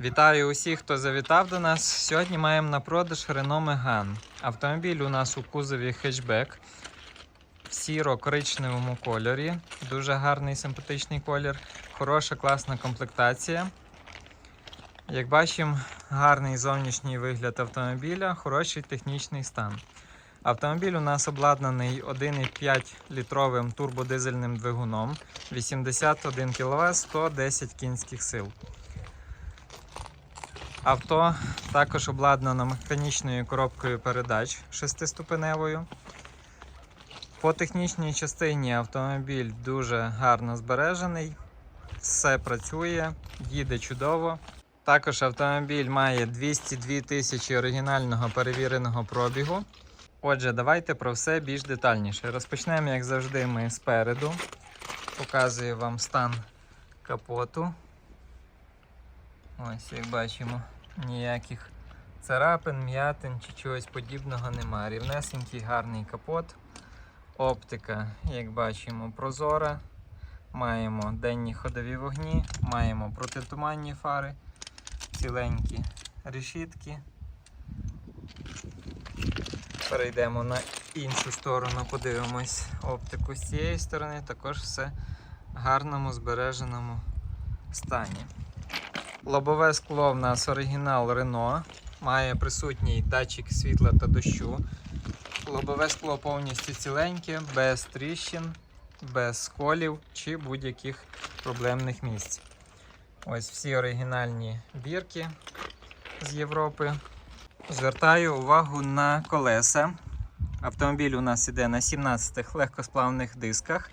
Вітаю усіх, хто завітав до нас. Сьогодні маємо на продаж Renault Megane. Автомобіль у нас у кузові хетчбек в сіро-коричневому кольорі. Дуже гарний симпатичний колір. Хороша класна комплектація. Як бачимо, гарний зовнішній вигляд автомобіля, хороший технічний стан. Автомобіль у нас обладнаний 1,5 літровим турбодизельним двигуном, 81 кВт, 110 кінських сил. Авто також обладнано механічною коробкою передач шестиступеневою. По технічній частині автомобіль дуже гарно збережений, все працює, їде чудово. Також автомобіль має 202 тисячі оригінального перевіреного пробігу. Отже, давайте про все більш детальніше. Розпочнемо, як завжди, ми спереду. Показую вам стан капоту. Ось, як бачимо, ніяких царапин, м'ятин чи чогось подібного немає. Рівнесенький гарний капот. Оптика, як бачимо, прозора. Маємо денні ходові вогні, маємо протитуманні фари, ціленькі решітки. Перейдемо на іншу сторону, подивимось оптику з цієї сторони, також все в гарному збереженому стані. Лобове скло в нас оригінал Renault. Має присутній датчик світла та дощу. Лобове скло повністю ціленьке, без тріщин, без сколів чи будь-яких проблемних місць. Ось всі оригінальні бірки з Європи. Звертаю увагу на колеса. Автомобіль у нас іде на 17 легкосплавних дисках.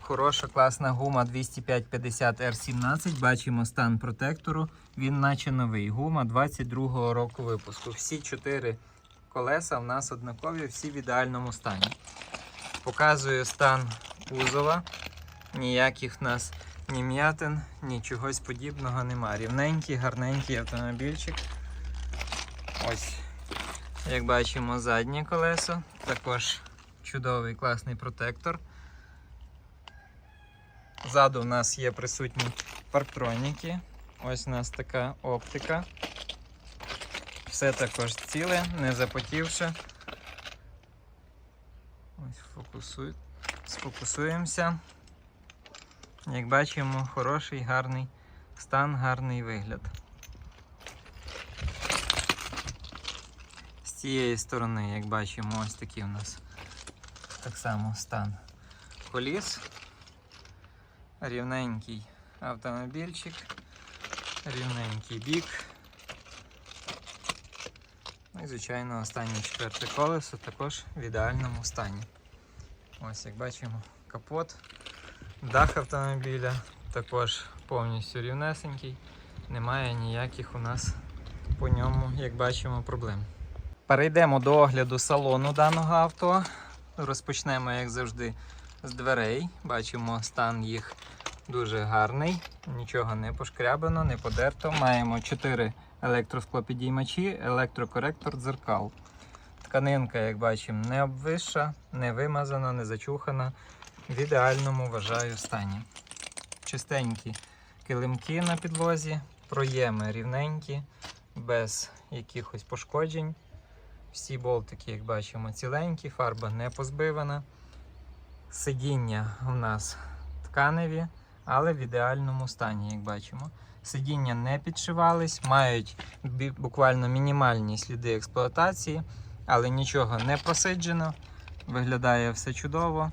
Хороша класна гума 205-50 R17. Бачимо стан протектору. Він наче новий. Гума 22-го року випуску. Всі чотири колеса в нас однакові, всі в ідеальному стані. Показую стан кузова. Ніяких нас ні м'ятин, ні чогось подібного немає. Рівненький, гарненький автомобільчик. Ось, як бачимо, заднє колесо. Також чудовий класний протектор. Ззаду у нас є присутні парктроніки. Ось у нас така оптика. Все також ціле, не запотівши. Ось фокусуй. Сфокусуємося. Як бачимо, хороший, гарний стан, гарний вигляд. Цієї сторони, як бачимо, ось такий у нас так само стан коліс. Рівненький автомобільчик, рівненький бік. Ну і, звичайно, останнє четверте колесо також в ідеальному стані. Ось як бачимо, капот, дах автомобіля також повністю рівнесенький. Немає ніяких у нас по ньому, як бачимо, проблем. Перейдемо до огляду салону даного авто. Розпочнемо, як завжди, з дверей. Бачимо, стан їх дуже гарний, нічого не пошкрябано, не подерто. Маємо 4 електросклопідіймачі, електрокоректор дзеркал. Тканинка, як бачимо, не обвисша, не вимазана, не зачухана. В ідеальному вважаю стані. Чистенькі килимки на підлозі, проєми рівненькі, без якихось пошкоджень. Всі болтики, як бачимо, ціленькі, фарба не позбивана. Сидіння у нас тканеві, але в ідеальному стані, як бачимо. Сидіння не підшивались, мають буквально мінімальні сліди експлуатації, але нічого не просиджено. Виглядає все чудово.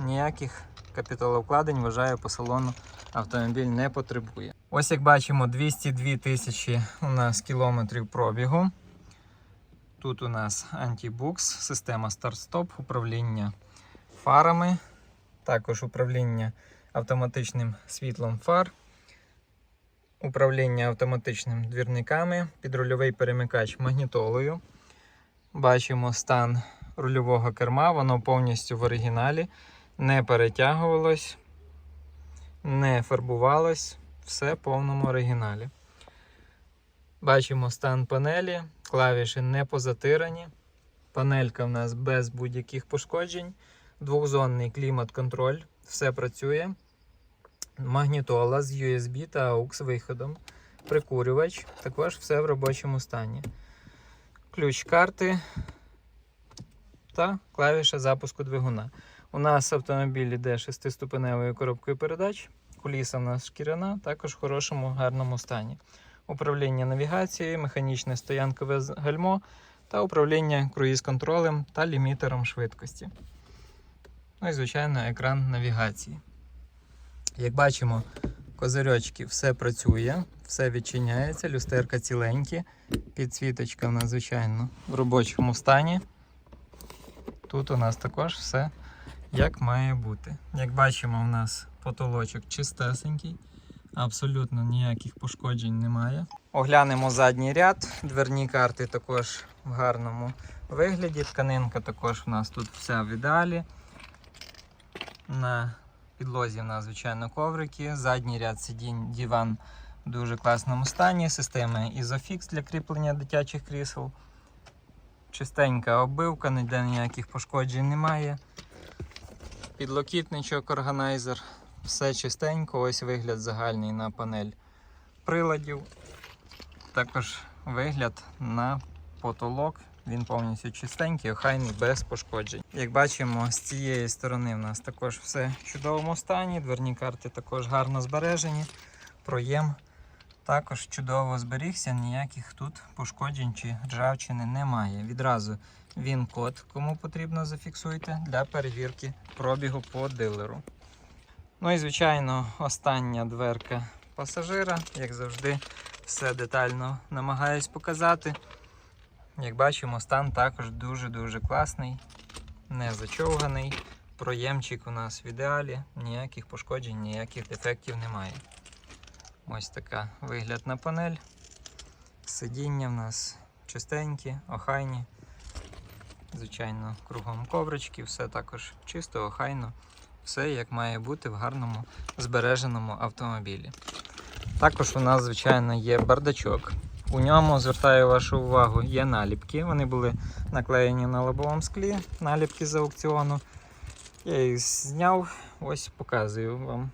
Ніяких капіталовкладень, вважаю, по салону автомобіль не потребує. Ось як бачимо, 202 тисячі у нас кілометрів пробігу. Тут у нас антибукс, система старт-стоп, управління фарами, також управління автоматичним світлом фар, управління автоматичним двірниками, підрульовий перемикач магнітолою. Бачимо стан рульового керма, воно повністю в оригіналі, не перетягувалось, не фарбувалось, все в повному оригіналі. Бачимо стан панелі, клавіші не позатирані. Панелька в нас без будь-яких пошкоджень. Двохзонний клімат-контроль, все працює. Магнітола з USB та AUX виходом. прикурювач, також все в робочому стані. Ключ карти та клавіша запуску двигуна. У нас автомобіль іде 6-ступеневою коробкою передач, куліса в нас шкіряна, також в хорошому, гарному стані. Управління навігацією, механічне стоянкове гальмо та управління круїз-контролем та лімітером швидкості. Ну і, звичайно, екран навігації. Як бачимо, козирьочки все працює, все відчиняється, люстерка ціленькі, підсвіточка в нас, звичайно, в робочому стані. Тут у нас також все як має бути. Як бачимо, у нас потолочок чистесенький, абсолютно ніяких пошкоджень немає. Оглянемо задній ряд, дверні карти також в гарному вигляді. Тканинка також у нас тут вся в ідеалі. На підлозі в нас, звичайно, коврики. Задній ряд сидінь, диван в дуже класному стані. Система Isofix для кріплення дитячих крісел. Чистенька оббивка, ніде ніяких пошкоджень немає. Підлокітничок, органайзер, все чистенько. Ось вигляд загальний на панель приладів. Також вигляд на потолок. Він повністю чистенький, охайний, без пошкоджень. Як бачимо, з цієї сторони в нас також все в чудовому стані. Дверні карти також гарно збережені. Проєм також чудово зберігся, ніяких тут пошкоджень чи ржавчини немає. Відразу він код, кому потрібно, зафіксуйте для перевірки пробігу по дилеру. Ну і звичайно, остання дверка пасажира, як завжди, все детально намагаюсь показати. Як бачимо, стан також дуже-дуже класний, не зачовганий. Проємчик у нас в ідеалі, ніяких пошкоджень, ніяких дефектів немає. Ось така вигляд на панель. Сидіння в нас чистенькі, охайні. Звичайно, кругом коврички, все також чисто, охайно. Все як має бути в гарному збереженому автомобілі. Також у нас, звичайно, є бардачок. У ньому, звертаю вашу увагу, є наліпки. Вони були наклеєні на лобовому склі, наліпки з аукціону. Я їх зняв, ось показую вам.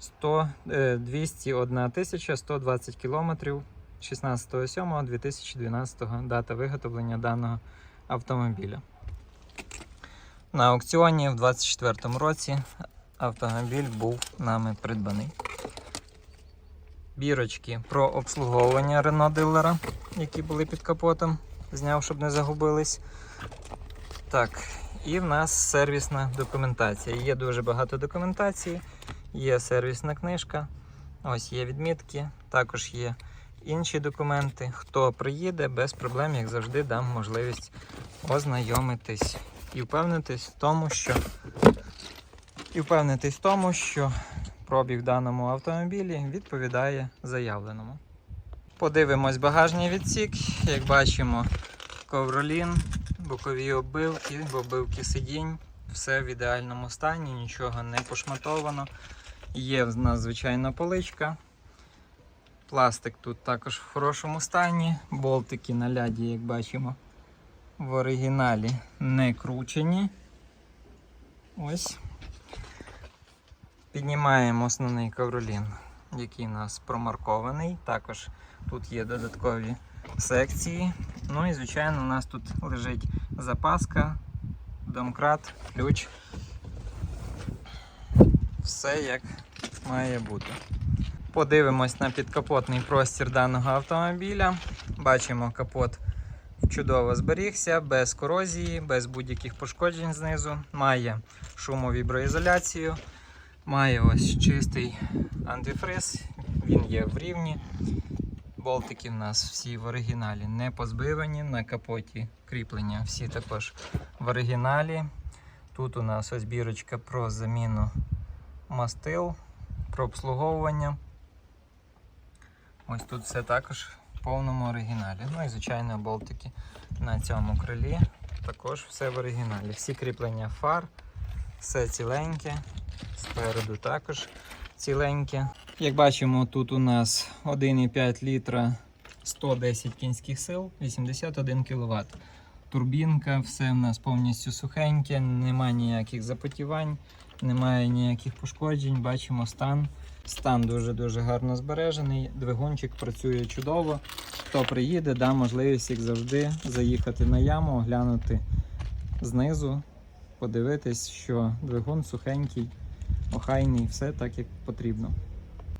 100, е, 201 тисяча 120 кілометрів 16.07.2012 дата виготовлення даного автомобіля. На аукціоні в 2024 році автомобіль був нами придбаний. Бірочки про обслуговування Renault дилера, які були під капотом, зняв, щоб не загубились. Так, і в нас сервісна документація. Є дуже багато документації, є сервісна книжка, ось є відмітки, також є інші документи. Хто приїде, без проблем, як завжди, дам можливість ознайомитись і впевнитись в тому, що і впевнитись в тому, що пробіг в даному автомобілі відповідає заявленому. Подивимось багажний відсік. Як бачимо, ковролін, бокові оббивки, оббивки сидінь. Все в ідеальному стані, нічого не пошматовано. Є в нас звичайна поличка. Пластик тут також в хорошому стані. Болтики на ляді, як бачимо, в оригіналі не кручені. Ось. Піднімаємо основний ковролін, який у нас промаркований. Також тут є додаткові секції. Ну і, звичайно, у нас тут лежить запаска, домкрат, ключ. Все як має бути. Подивимось на підкапотний простір даного автомобіля. Бачимо, капот чудово зберігся, без корозії, без будь-яких пошкоджень знизу. Має шумовіброізоляцію. Має ось чистий антифриз, він є в рівні. Болтики в нас всі в оригіналі не позбивані. На капоті кріплення всі також в оригіналі. Тут у нас ось бірочка про заміну мастил, про обслуговування. Ось тут все також повному оригіналі. Ну і звичайно болтики на цьому крилі. Також все в оригіналі. Всі кріплення фар, все ціленьке. Спереду також ціленьке. Як бачимо, тут у нас 1,5 літра 110 кінських сил, 81 кВт. Турбінка, все в нас повністю сухеньке, немає ніяких запотівань, немає ніяких пошкоджень. Бачимо стан Стан дуже-дуже гарно збережений. Двигунчик працює чудово. Хто приїде, да можливість, як завжди, заїхати на яму, оглянути знизу, подивитись, що двигун сухенький, охайний, все так, як потрібно.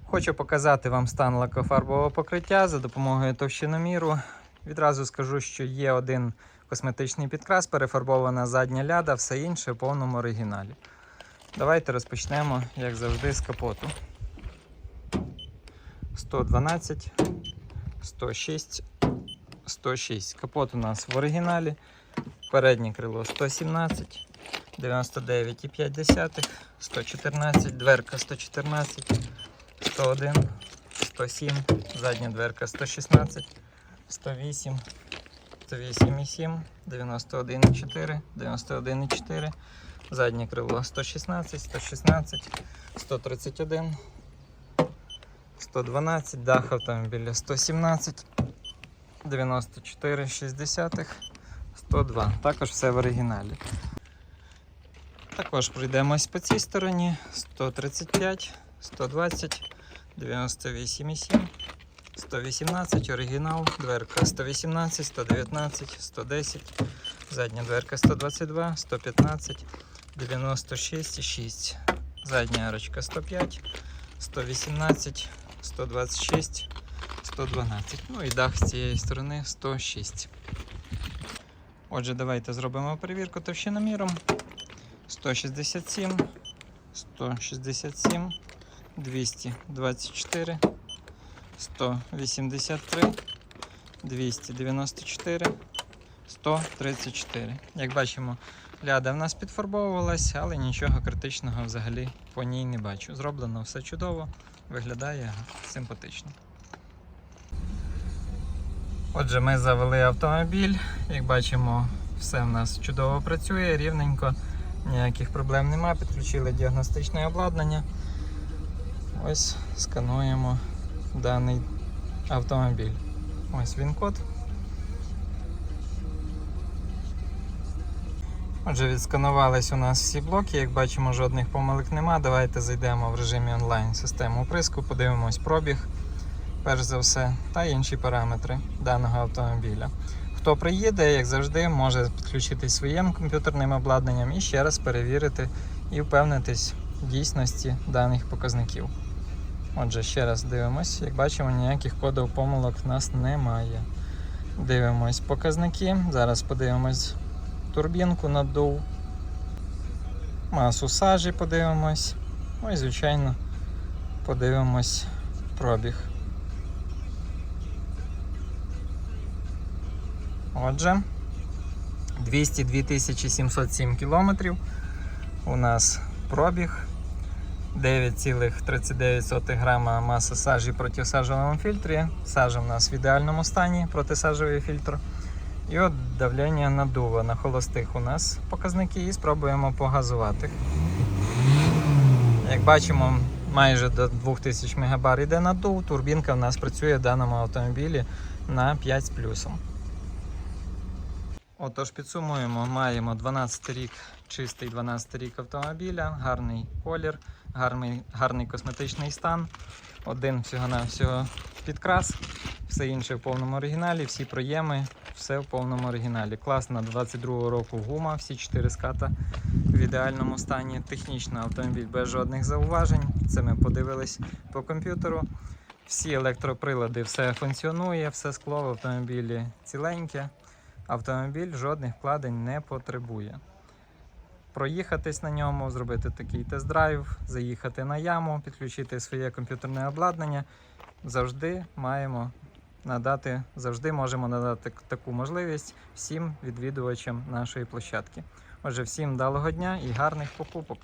Хочу показати вам стан лакофарбового покриття за допомогою товщиноміру. Відразу скажу, що є один косметичний підкрас, перефарбована задня ляда, все інше в повному оригіналі. Давайте розпочнемо, як завжди, з капоту. 112, 106, 106. Капот у нас в оригіналі. Переднє крило 117, 99,5, 114, дверка 114, 101, 107, задня дверка 116, 108, 108,7, 91,4, 91,4, заднє крило 116, 116, 131, 112, дах автомобіля 117, 94, 60, 102. Також все в оригіналі. Також пройдемось по цій стороні 135, 120, 98,7, 118, оригінал, дверка 118, 119, 110, задня дверка 122, 115, 96,6, задня арочка 105, 118, 126, 112. Ну і дах з цієї сторони 106. Отже, давайте зробимо перевірку товщиноміром. 167, 167, 224, 183, 294, 134. Як бачимо, ляда в нас підфарбовувалась, але нічого критичного взагалі по ній не бачу. Зроблено все чудово, виглядає симпатично. Отже, ми завели автомобіль. Як бачимо, все в нас чудово працює, рівненько, ніяких проблем нема. Підключили діагностичне обладнання. Ось скануємо даний автомобіль. Ось він код. Отже, відсканувались у нас всі блоки. Як бачимо, жодних помилок нема. Давайте зайдемо в режимі онлайн систему оприску, подивимось пробіг, перш за все, та інші параметри даного автомобіля. Хто приїде, як завжди, може підключитись своїм комп'ютерним обладнанням і ще раз перевірити і впевнитись в дійсності даних показників. Отже, ще раз дивимось. Як бачимо, ніяких кодів помилок в нас немає. Дивимось показники. Зараз подивимось турбінку надув. Масу сажі подивимось. Ну і, звичайно, подивимось пробіг. Отже, 202 707 кілометрів. У нас пробіг. 9,39 грама маса сажі проти сажовому фільтрі. Сажа у нас в ідеальному стані протисажовий фільтр. І от давлення надува на холостих у нас показники і спробуємо погазувати. Як бачимо, майже до 2000 МБар йде надув, турбінка в нас працює в даному автомобілі на 5 з плюсом. Отож, підсумуємо, маємо 12 рік, чистий 12 рік автомобіля, гарний колір, гарний, гарний косметичний стан, один всього-навсього підкрас, все інше в повному оригіналі, всі проєми, все в повному оригіналі. Класна 22 року гума, всі 4 ската в ідеальному стані. Технічно автомобіль без жодних зауважень. Це ми подивились по комп'ютеру. Всі електроприлади, все функціонує, все скло в автомобілі ціленьке. Автомобіль жодних вкладень не потребує. Проїхатись на ньому, зробити такий тест-драйв, заїхати на яму, підключити своє комп'ютерне обладнання. Завжди маємо надати, завжди можемо надати таку можливість всім відвідувачам нашої площадки. Отже, всім вдалого дня і гарних покупок!